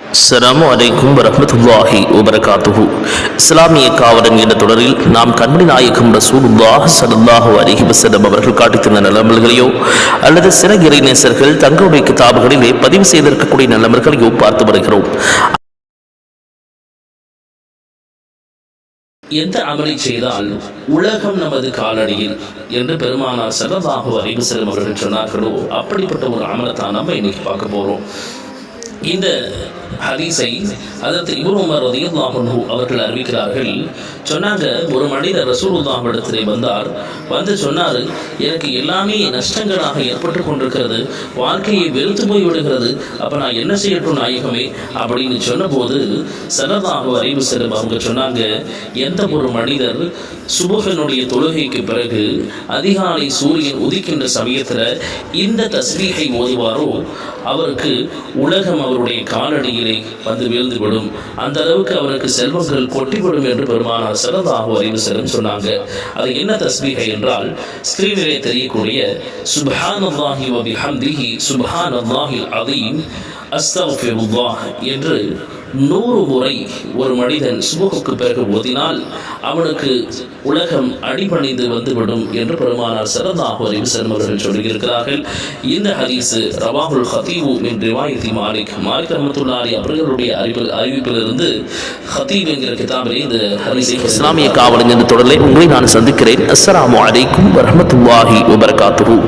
அஸ்ஸலாமு அலைக்கும் வரஹ்மத்துல்லாஹி வபரகாத்துஹு இஸ்லாமிய காவலன் என்ற தொடரில் நாம் கண்மணி நாயகம் ரசூலுல்லாஹ் ஸல்லல்லாஹு அலிஹி வசலம் அவர்கள் காட்டித்தந்த நிலமல்களையோ அல்லது சில இறைநேசர்கள் தங்களுடைய கிதாபுகளிலே பதிவு செய்திருக்கக்கூடிய நிலமர்களையோ பார்த்து வருகிறோம். எந்த அமலை செய்தால் உலகம் நமது காலடியில் என்று பெருமானார் ஸல்லல்லாஹு அறிவு செல்லும் அவர்கள் சொன்னார்களோ? அப்படிப்பட்ட ஒரு அமலத்தான் நம்ம இன்னைக்கு பார்க்க போறோம். இந்த ஹதீஸை அதற்கு இப்னு ரதியுல்லாஹு அவர்கள் அறிவிக்கிறார்கள். சொன்னாங்க ஒரு மனிதர் ரசூலுல்லாஹ் இடத்திலே வந்தார். வந்து சொன்னார் எனக்கு எல்லாமே நஷ்டங்களாக ஏற்பட்டு கொண்டிருக்கிறது. வாழ்க்கையை வெறுத்து போய் விடுகிறது. அப்போ நான் என்ன செய்யட்டும் நாயகமே? அப்படின்னு சொன்னபோது சரதாக அறிவு செல்லும் அவங்க சொன்னாங்க எந்த ஒரு மனிதர் சுபகனுடைய தொழுகைக்கு பிறகு அதிகாலை சூரியன் உதிக்கின்ற சமயத்துல இந்த தஸ்மீகை ஓதுவாரோ அவருக்கு உலகம் அவருடைய காலடியிலே வந்து வீழ்ந்துவிடும். அந்த அளவுக்கு அவருக்கு செல்வங்கள் கொட்டிவிடும் என்று பெருமானார் சிறந்தாக அறிவு செல்லும் சொன்னாங்க. அது என்ன தஸ்மீகை என்றால் ஸ்கிரீனிலே தெரியக்கூடிய சுப்ஹானல்லாஹி வ பிஹம்திஹி சுப்ஹானல்லாஹில் அதீம் அஸ்தக்ஃபிருல்லாஹ் என்று நூறு முறை ஒரு மனிதன் சுபகுக்கு பிறகு ஓதினால் அவனுக்கு உலகம் அடிபணிந்து வந்துவிடும் என்று பெருமானார் சரதாஹு அலிவசன் அவர்கள் சொல்லியிருக்கிறார்கள். இந்த ஹதீஸ் ரவாஹுல் ஹத்தீவு மின் ரிவாயத்தி மாலிக். மாலிக் ரஹமத்துல்லாரி அவர்களுடைய அறிவு அறிவிப்பிலிருந்து ஹதீப் என்கிற கிதாபிலே இந்த ஹதீஸை இஸ்லாமிய காவலன் என்ற தொடரில் உங்களை நான் சந்திக்கிறேன். அஸ்ஸலாமு அலைக்கும் வரஹமத்துல்லாஹி வபரகாத்துஹு.